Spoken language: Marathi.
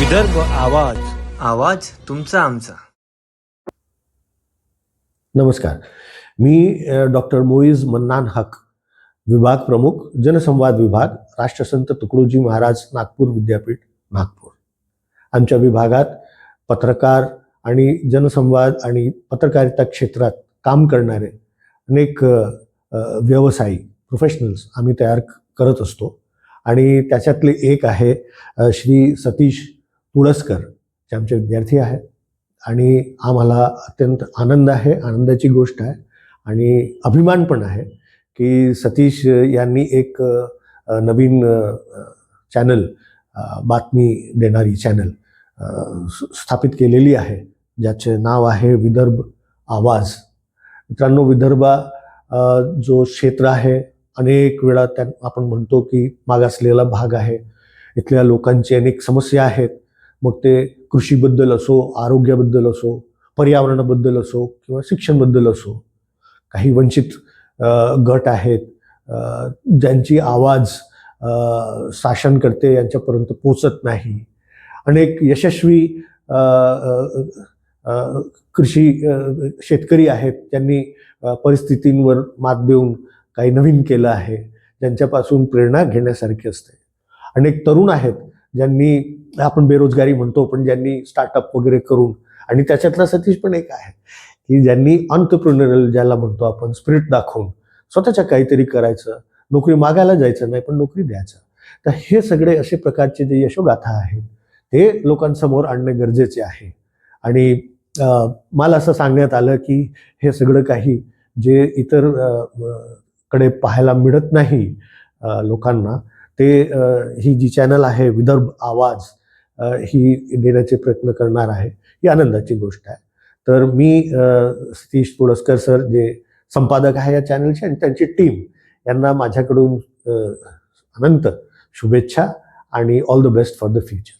विदर्भ आवाज आवाज तुमचा आमचा. नमस्कार. मी डॉक्टर मोईज मन्नान हक विभाग प्रमुख जनसंवाद विभाग राष्ट्रसंत तुकडोजी महाराज नागपूर विद्यापीठ नागपूर. आमच्या विभागात पत्रकार आणि जनसंवाद आणि पत्रकारिता क्षेत्रात काम करणारे अनेक व्यवसायी प्रोफेशनल्स आम्ही तयार करत असतो. आणि त्याच्यातले एक आहे श्री सतीश तुळसकर जे आमचे विद्यार्थी आहेत. आणि आम्हाला अत्यंत आनंद आहे आनंदाची गोष्ट आहे. आणि अभिमान पण आहे की सतीश यांनी एक नवीन चॅनल बातमी देणारी चॅनल स्थापित केलेली आहे. ज्याचे नाव आहे विदर्भ आवाज. मित्रांनो विदर्भा जो क्षेत्र आहे अनेक वेळा त्या आपण म्हणतो की मागासलेला भाग आहे. इथल्या लोकांची अनेक समस्या आहेत. मग ते कृषीबद्दल असो आरोग्याबद्दल असो पर्यावरणाबद्दल असो किंवा शिक्षणबद्दल असो काही वंचित गट आहेत ज्यांची आवाज शासन शासनकर्ते यांच्यापर्यंत पोचत नाही. अनेक यशस्वी कृषी शेतकरी आहेत त्यांनी परिस्थितींवर मात देऊन काही नवीन केलं आहे ज्यांच्यापासून प्रेरणा घेण्यासारखी असते. अनेक तरुण आहेत ज्यांनी आपण बेरोजगारी म्हणतो पण ज्यांनी स्टार्टअप वगैरे करून आणि त्याच्यातला सतीश पण एक आहे की ज्यांनी ऑन्टरप्रिनरल ज्याला म्हणतो आपण स्पिरिट दाखवून स्वतःच्या काहीतरी करायचं नोकरी मागायला जायचं नाही पण नोकरी द्यायचं. तर हे सगळे असे प्रकारचे जे यशोगाथा आहेत ते लोकांसमोर आणणे गरजेचे आहे. आणि मला असं सांगण्यात आलं की हे सगळं काही जे इतरकडे पाहायला मिळत नाही लोकांना ते ही जी चॅनल आहे विदर्भ आवाज ही देण्याचे प्रयत्न करणार आहे ही आनंदाची गोष्ट आहे. तर मी सतीश तुळसकर सर जे संपादक आहे या चॅनलचे आणि त्यांची टीम यांना माझ्याकडून अनंत शुभेच्छा आणि all the best for the future